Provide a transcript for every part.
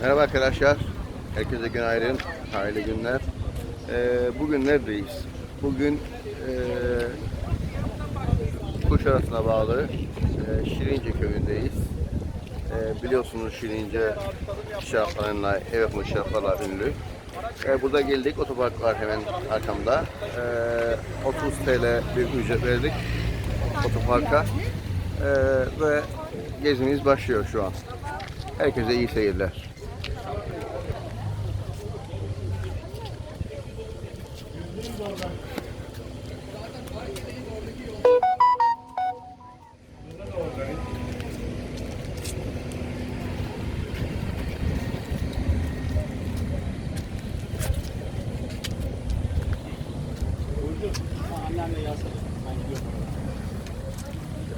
Merhaba arkadaşlar. Herkese günaydın. Hayırlı günler. Ee, bugün neredeyiz? Bugün ee, Kuşadası'na bağlı ee, Şirince köyündeyiz. Ee, biliyorsunuz Şirince şaraplarıyla, ev yapımı şaraplarla ünlü. Ee, burada geldik. Otopark var hemen arkamda. Ee, 30 TL bir ücret verdik otoparka. Ee, ve gezimiz başlıyor şu an. Herkese iyi seyirler.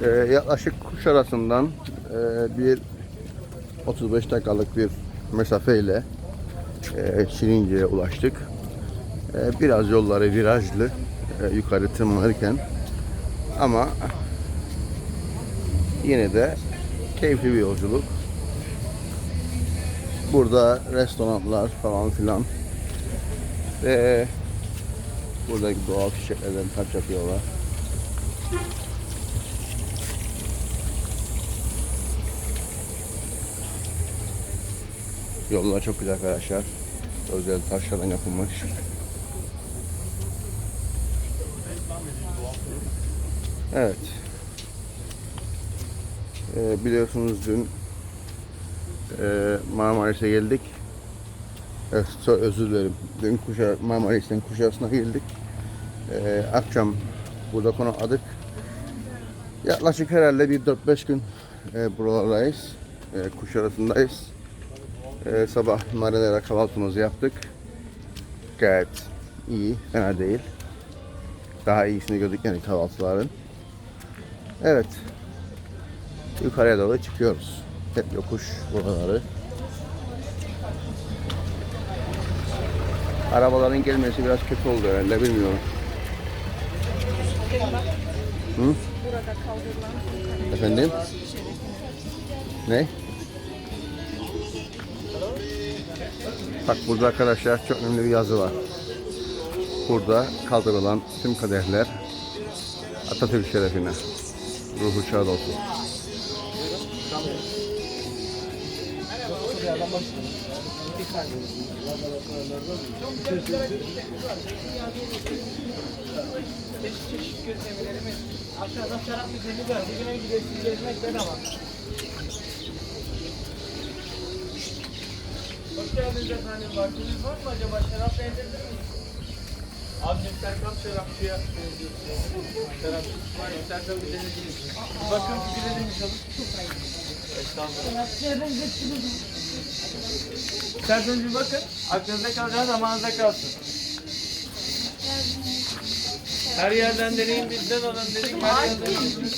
Ee, yaklaşık Kuşadası'ndan e, bir 35 dakikalık bir mesafeyle e, Şirince'ye ulaştık. E, biraz yolları virajlı e, yukarı tırmanırken ama yine de keyifli bir yolculuk. Burada restoranlar falan filan ve buradaki doğal çiçeklerden taç yapıyorlar. Yollar çok güzel arkadaşlar. Özel taşlardan yapılmış. Evet. Ee, biliyorsunuz dün e, Marmaris'e geldik. Evet, özür dilerim. Dün Kuşa, Marmaris'ten Kuşadası'na geldik. Ee, akşam burada konakladık. Yaklaşık herhalde bir 4-5 gün e, buralardayız. E, Kuşadası'ndayız. Ee, sabah marinara kahvaltımızı yaptık. Gayet iyi, fena değil. Daha iyisini gördük yani kahvaltıların. Evet. Yukarıya doğru çıkıyoruz. Hep yokuş buraları. Arabaların gelmesi biraz kötü oldu herhalde bilmiyorum. Hı? Efendim? Ne? Bak burada arkadaşlar çok önemli bir yazı var. Burada kaldırılan tüm kadehler Atatürk şerefine. Ruhu şad olsun. Aşağıda şarap müziğini var. Bugüne gidesin gezmek bedava. Geldiniz efendim. Vaktiniz var mı acaba? Şarap beğenilir mi? Abicim sen tam şarapçıya benziyorsun. Şarapçı var. İstersen bir deneyelim. Bakın bir denemiş alın. Estağfurullah. İsterseniz bir bakın. Aklınızda kalacağı zamanınızda kalsın. Her yerden deneyin bizden alın dedik. Her yerden alın.